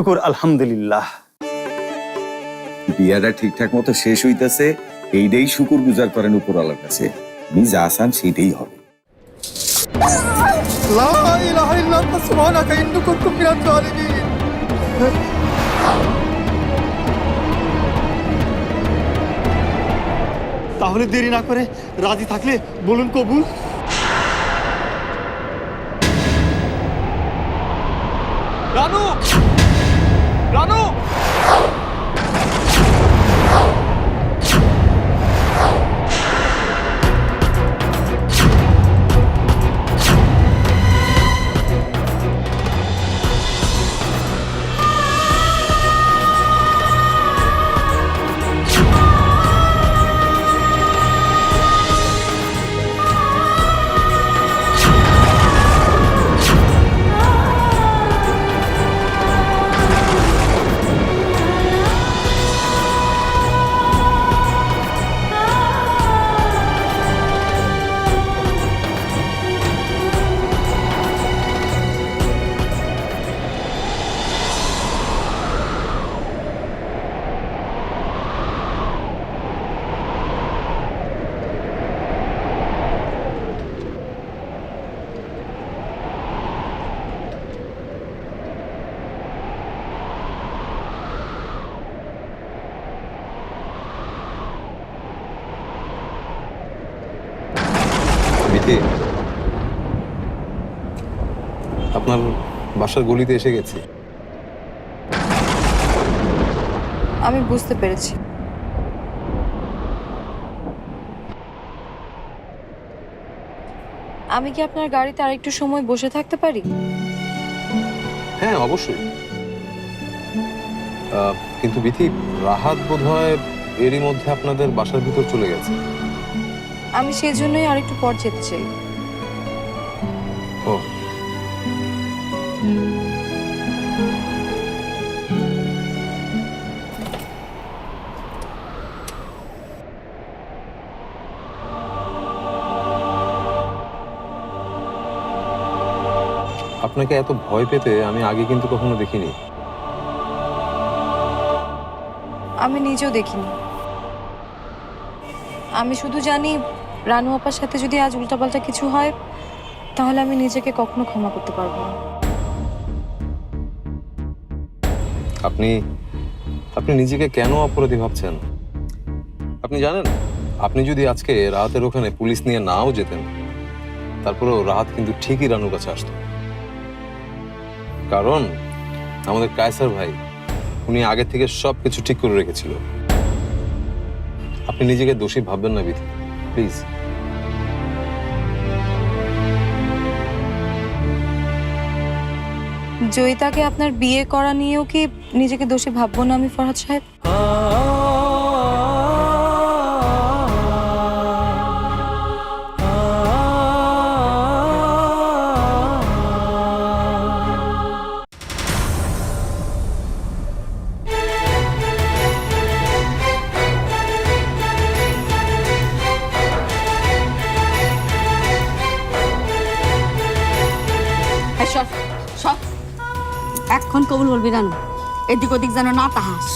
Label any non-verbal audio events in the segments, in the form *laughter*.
শুকুর আলহামদুলিল্লাহ। বিয়াটা ঠিকঠাক মতো শেষ হইতেছে এইটাই শুকুর গুজার করেন উপরওয়ালার কাছে। আপনি যা আসান সেইটাই হবে। লা ইলাহা ইল্লা আনতা সুবহানাকা ইন্নী কুনতু মিনাজ জালিমিন তাহলে দেরি না করে রাজি থাকলে বলুন কবুল। রানু আপনার বাসার গলিতে এসে গেছি। আমি বুঝতে পেরেছি। আমি কি আপনার গাড়িতে আরেকটু সময় বসে থাকতে পারি? হ্যাঁ অবশ্যই। আহ, কিন্তু বিথি রাহাত বোধ হয় এরই মধ্যে আপনাদের বাসার ভিতর চলে গেছে। আমি সেই জন্যই আরেকটু পর যেতে চাই। ও। আপনাকে এত ভয় পেতে আমি আগে কিন্তু কখনো দেখিনি। আমি নিজেও দেখিনি। আমি শুধু জানি রানু আপার সাথে যদি আজ উল্টাপাল্টা কিছু হয়, তাহলে আমি নিজেকে কখনো ক্ষমা করতে পারব না। আপনি আপনি নিজেকে কেন অপরাধী ভাবছেন? আপনি জানেন, আপনি যদি আজকে রাহাতের ওখানে পুলিশ নিয়ে নাও যেতেন, তারপরেও রাহাত কিন্তু ঠিকই রানুর কাছে আসতো। কারণ, আমাদের কায়সার ভাই, উনি আগে থেকে সব কিছু ঠিক করে রেখেছিল। আপনি নিজেকে দোষী ভাববেন না বিধি প্লিজ জয়িতাকে আপনার বিয়ে করা নিয়েও কি নিজেকে দোষী ভাববো না আমি ফরহাদ সাহেব? কবুল এদিক ওদিক যেন না তাহাস।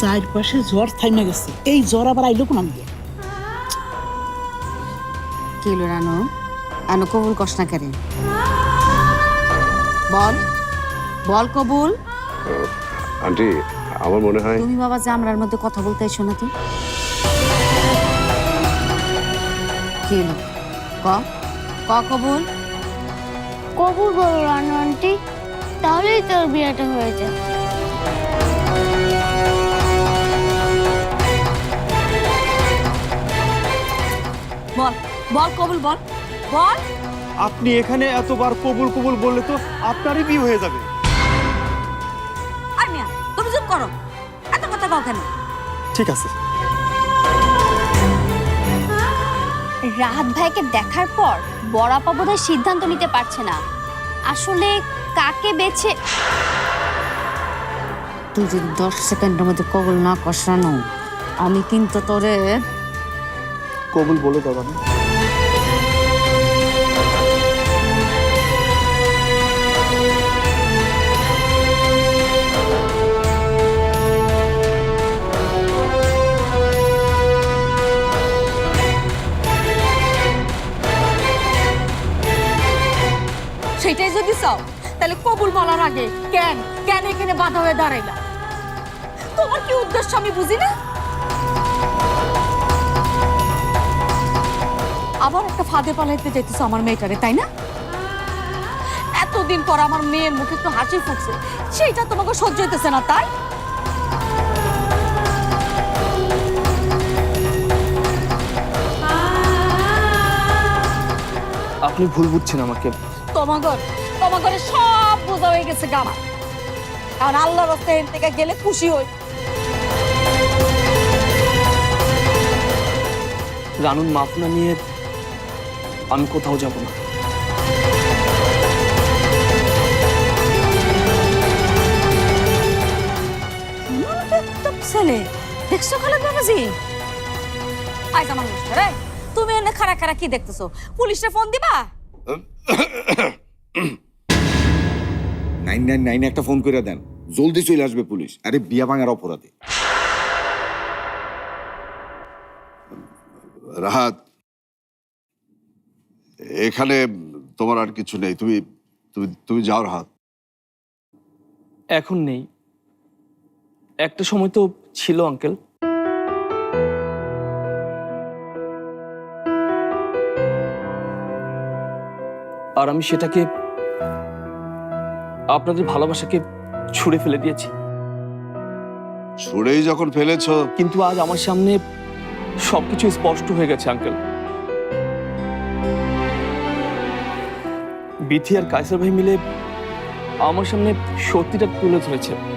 চারপাশে জ্বর থাইমে গেছে। এই জ্বর আবার আইলো কোন দিয়ে কি হলো রানু? রানু কবুল বল বল কবুল। আন্টি আমার মনে হয় তুমি বাবা যে আমরার মধ্যে কথা বলতে এসো না তুই কি হলো? ক ক কবুল? কবুল বলো রানু আন্টি। তাহলেই তোর বিয়েটা হয়ে যায় বল বল কবুল বল। বল। আপনি এখানে এতবার কবুল কবুল বললে তো আপনারই বিয়ে হয়ে যাবে। আর মিয়া তুমি চুপ করো। এত কথা কও কেন? ঠিক আছে। রাহাত ভাইকে দেখার পর বড়াপা বোধহয় সিদ্ধান্ত নিতে পারছে না। আসলে কাকে বেছে তুই যদি দশ সেকেন্ডের মধ্যে কবল না কষানো আমি কিন্তু তোরে কবুল বলে দাও চাও তাহলে কবুল বলার আগে কেন কেন এখানে বাধা হয়ে দাঁড়াইলা? তোমার কি উদ্দেশ্য আমি বুঝি না? আবার একটা ফাঁদে পালাইতে যেতেছো আমার মেয়েটারে তাই না? এতদিন পর আমার মেয়ের মুখে একটু হাসি ফুটছে সেইটা তোমাকে সহ্য হইতেছে না তাই? আপনি ভুল বুঝছেন আমাকে। তোমাগর তোমাগরে সব বোঝা হয়ে গেছে গামা কারণ আল্লাহ রাস্তায় এর থেকে গেলে খুশি হই। রানুর মাফ না নিয়ে আমি কোথাও যাব না। তো ছেলে দেখছ খালেদ বাবাজি আইজ আমার মুস্টার তুমি এনে খারা খারা কি দেখতেছো? পুলিশে ফোন দিবা? *coughs* *coughs* *coughs* নাইন নাইন নাইন একটা ফোন করে দেন। জলদি চলে আসবে পুলিশ। আরে বিয়া ভাঙার অপরাধে। রাহাত এখানে তোমার আর কিছু নেই। তুমি তুমি তুমি যাও রাহাত। এখন নেই। একটা সময় তো ছিল আঙ্কেল। আর আমি সেটাকে আপনাদের ভালোবাসাকে ছুঁড়ে ফেলে দিয়েছি। ছুড়েই যখন ফেলেছ। কিন্তু আজ আমার সামনে সবকিছু স্পষ্ট হয়ে গেছে আঙ্কেল। বিথি আর কায়সার ভাই মিলে আমার সামনে সত্যিটা তুলে ধরেছে।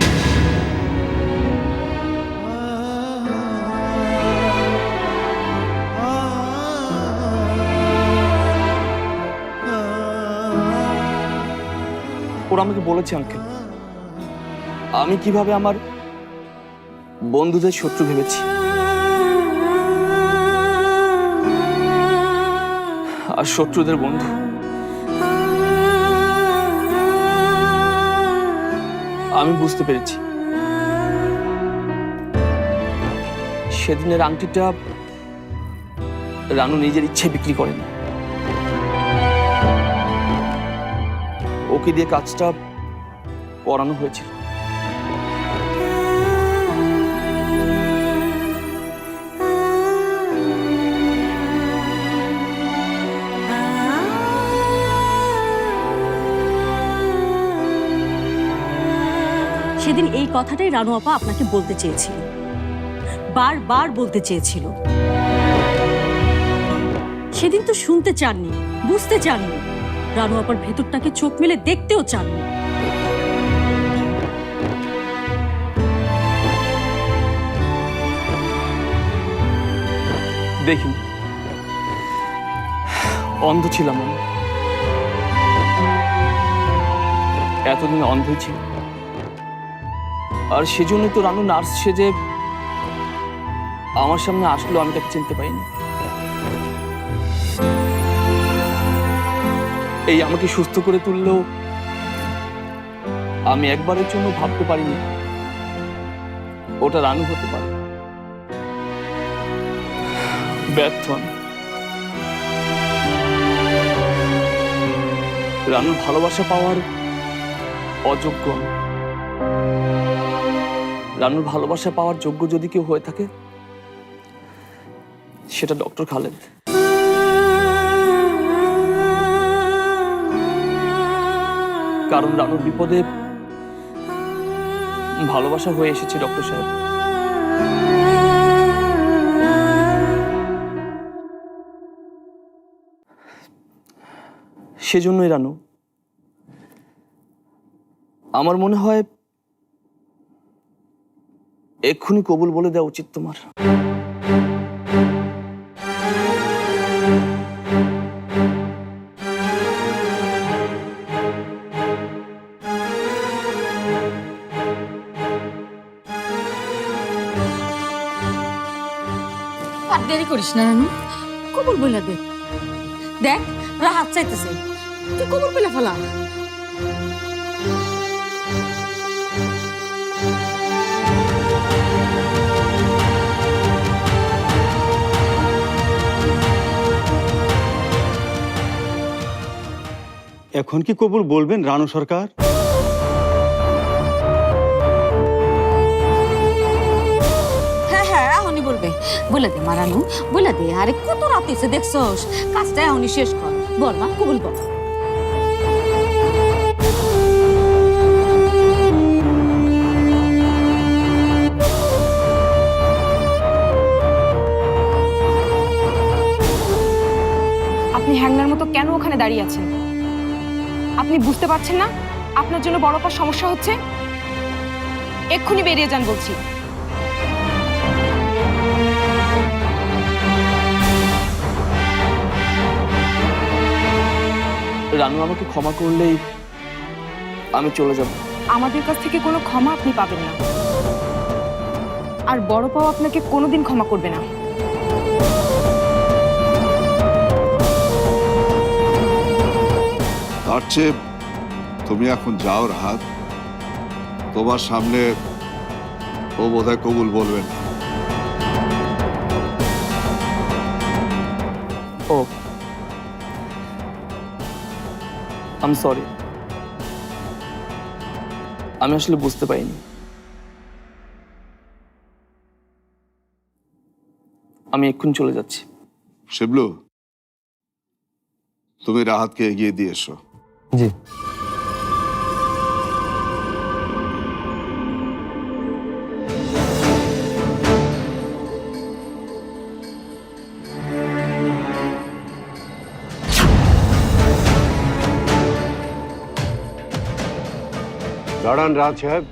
ওরা আমাকে বলেছে আঙ্কেল আমি কীভাবে আমার বন্ধুদের শত্রু ভেবেছি? আর শত্রুদের বন্ধু? আমি বুঝতে পেরেছি। সেদিনের আংটিটা রানু নিজের ইচ্ছে বিক্রি করেনি। ওকে দিয়ে কাজটা করানো হয়েছিল। সেদিন এই কথাটাই রানু আপা আপনাকে বলতে চেয়েছিল। বারবার বলতে চেয়েছিল। সেদিন তো শুনতে চাননি, বুঝতে চাননি। রানু আপার ভেতরটাকে চোখ মেলে দেখতেও চান দেখি। অন্ধ ছিলাম আমি। এতদিন অন্ধই ছিল আর সেজন্য তো রানু নার্স সেজে আমার সামনে আসলো, আমি তাকে চিনতে পাইনি এই আমাকে সুস্থ করে তুললেও আমি একবারের জন্য ভাবতে পারিনি। ওটা রানু হতে পারে। ব্যর্থ রানুর ভালোবাসা পাওয়ার অযোগ্য। রানুর ভালোবাসা পাওয়ার যোগ্য যদি কেউ হয়ে থাকে, সেটা ডক্টর খালেদ। কারণ রানুর বিপদে ভালোবাসা হয়ে এসেছে ডক্টর সাহেব। সেজন্যই রানু, আমার মনে হয় এক্ষুনি কবুল বলে দেওয়া উচিত তোমার। করিস না রানু কবুল বলে দে। দেখ রাহাত চাইতেছে। তুই কবুল বলে ফেলা। এখন কি কবুল বলবেন রানু সরকার? বলে দে মারানু, বলে দে। আরে কত রাত হয়েছে দেখছোস? কাজটা এখনই শেষ কর। বল মা কবুল বল? আপনি হ্যাংলার মতো কেন ওখানে দাঁড়িয়ে আছেন? আপনি বুঝতে পারছেন না? আপনার জন্য বড় সমস্যা হচ্ছে? এক্ষুনি বেরিয়ে যান বলছি। রানু আমাকে ক্ষমা করলেই আমি চলে যাব। আমাদের কাছ থেকে কোনো ক্ষমা আপনি পাবেন না। আর বড় পাও আপনাকে কোনোদিন ক্ষমা করবে না। তার চেয়ে তুমি এখন যাও রাহাত। তোমার সামনে ও বোধহয় কবুল বলবেন ও আম সরি আমি আসলে বুঝতে পারিনি। আমি এক্ষুনি চলে যাচ্ছি। শিবলু তুমি রাহাতকে এগিয়ে দিয়ে এসো। জি। দাঁড়ান রাজ সাহেব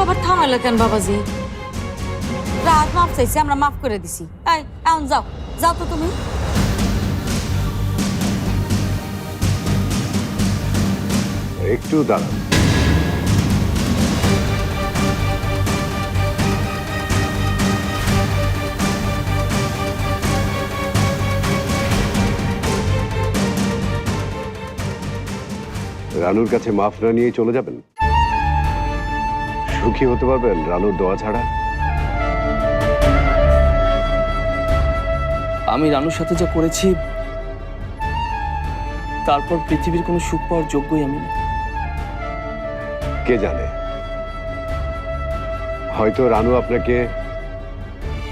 আবার থামাইলে কেন বাবাজি রাত মাফ চাইছি আমরা মাফ করে দিছি এই এখন যাও যাও তো তুমি একটু দাঁড়ান রানুর কাছে মাফ না নিয়ে চলে যাবেন? সুখী হতে পারবেন রানুর দোয়া ছাড়া? আমি রানুর সাথে যা করেছি তারপর পৃথিবীর কোনো সুখ পাওয়ার যোগ্যই আমি না। কে জানে? হয়তো রানু আপনাকে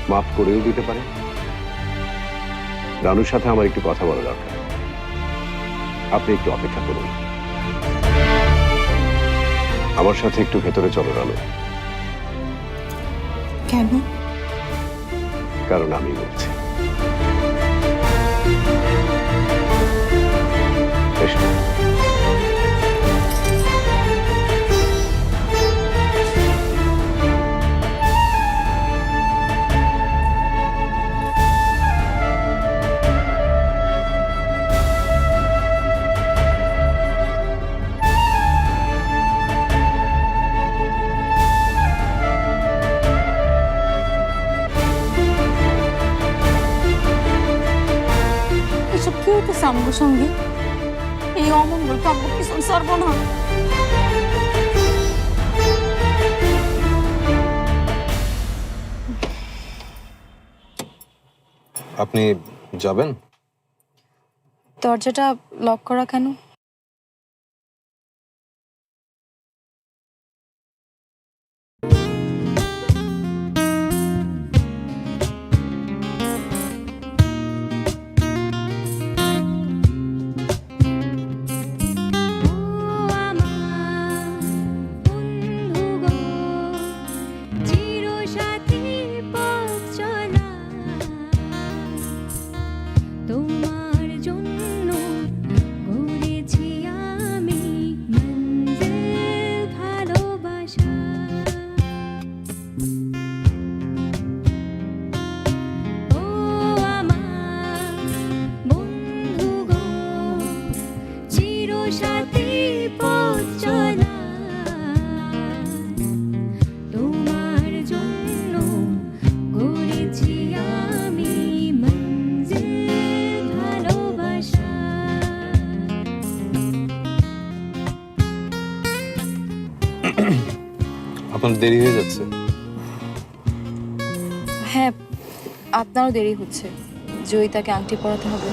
মাফ করেও দিতে পারে। রানুর সাথে আমার একটু কথা বলা দরকার। আপনি একটু অপেক্ষা করুন। আমার সাথে একটু ভেতরে চলো রানু। কেন? কারণ আমি বলছি। সঙ্গে? এই অমঙ্গল কাব্য কি সর্বনা আপনি যাবেন? দরজাটা লক করা কেন? আপনারও দেরি হচ্ছে। জয়িতাকে আংটি পরাতে হবে।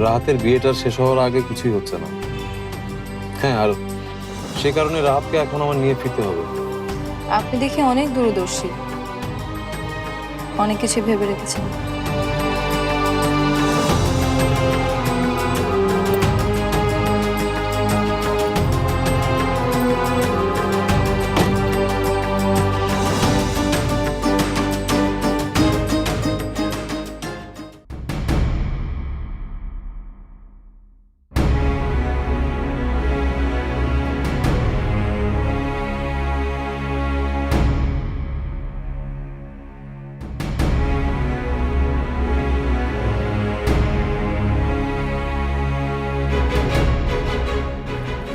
রাহাতের বিয়েটা শেষ হওয়ার আগে কিছুই হচ্ছে না। হ্যাঁ আর সে কারণে রাহাতকে এখন আমার নিয়ে ফিরতে হবে। আপনি দেখে অনেক দূরদর্শী। অনেক কিছু ভেবে রেখেছেন।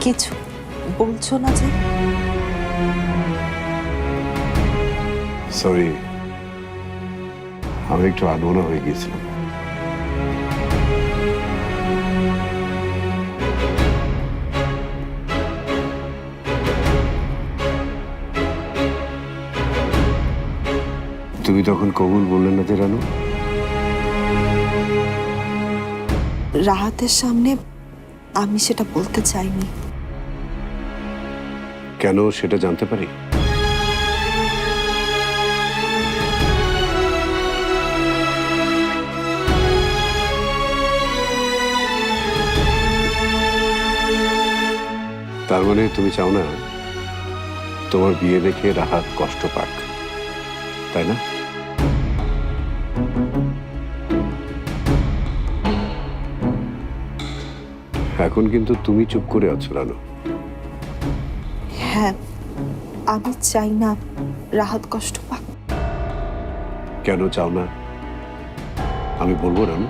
কিছু বলছো না যে? সরি আমি একটু আনমনা হয়ে গিয়েছিলাম। তুমি তখন কবুল বললে না যে রানু? রাহাতের সামনে আমি সেটা বলতে চাইনি। কেন সেটা জানতে পারি? তার মানে তুমি চাও না তোমার বিয়ে দেখে রাহাত কষ্ট পাক, তাই না? এখন কিন্তু তুমি চুপ করে আছো, রানু। আমি চাই না রাহাত কষ্ট পাক। কেন চাও না? আমি বলব রানু।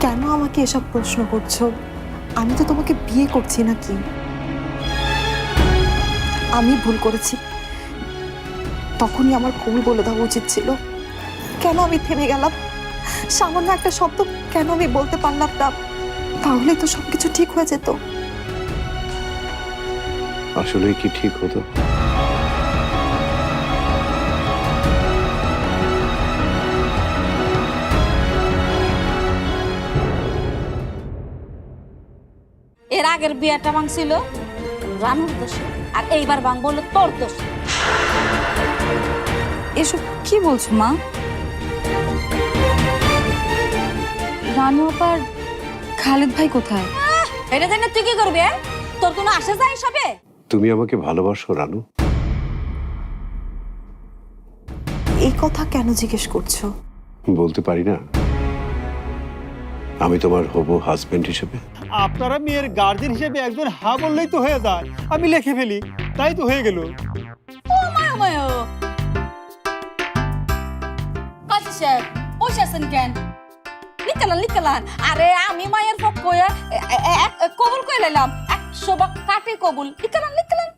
কেন আমাকে এসব প্রশ্ন করছ? আমি তো তোমাকে বিয়ে করছি নাকি? আমি ভুল করেছি। তখনই আমার কবুল বলে দেওয়া উচিত ছিল। কেন আমি থেমে গেলাম? সামান্য একটা শব্দ কেন আমি বলতে পারলাম না? তাহলে তো সবকিছু ঠিক হয়ে যেত। আসলেই কি ঠিক হতো? এর আগের বিয়েটা ভাঙছিল রানুর দোষে, আর এইবার ভাঙ বলল তোর দোষ। এসব কি বলছো, মা? রানু আপার খালেদ ভাই কোথায়? এটা জানি তুই কি করবি এ? তোর কোনো আসে যায় সবে তুমি আমাকে ভালোবাসো রানু। এই কথা কেন জিজ্ঞেস করছ? বলতে পারি না। আমি তোমার হবু হাজবেন্ড হিসেবে। আপনারা মেয়ের গার্জেন হিসেবে একজন হা বললেই তো হয়ে যায়। আমি লিখে ফেলি তাই তো হয়ে গেল। বসে আছেন কেন? লিখালান লিখালান আরে আমি মায়ের পক্ষ কবুল করে নিলাম। শোভা কাটে কবুল। লিখলাম লিখলাম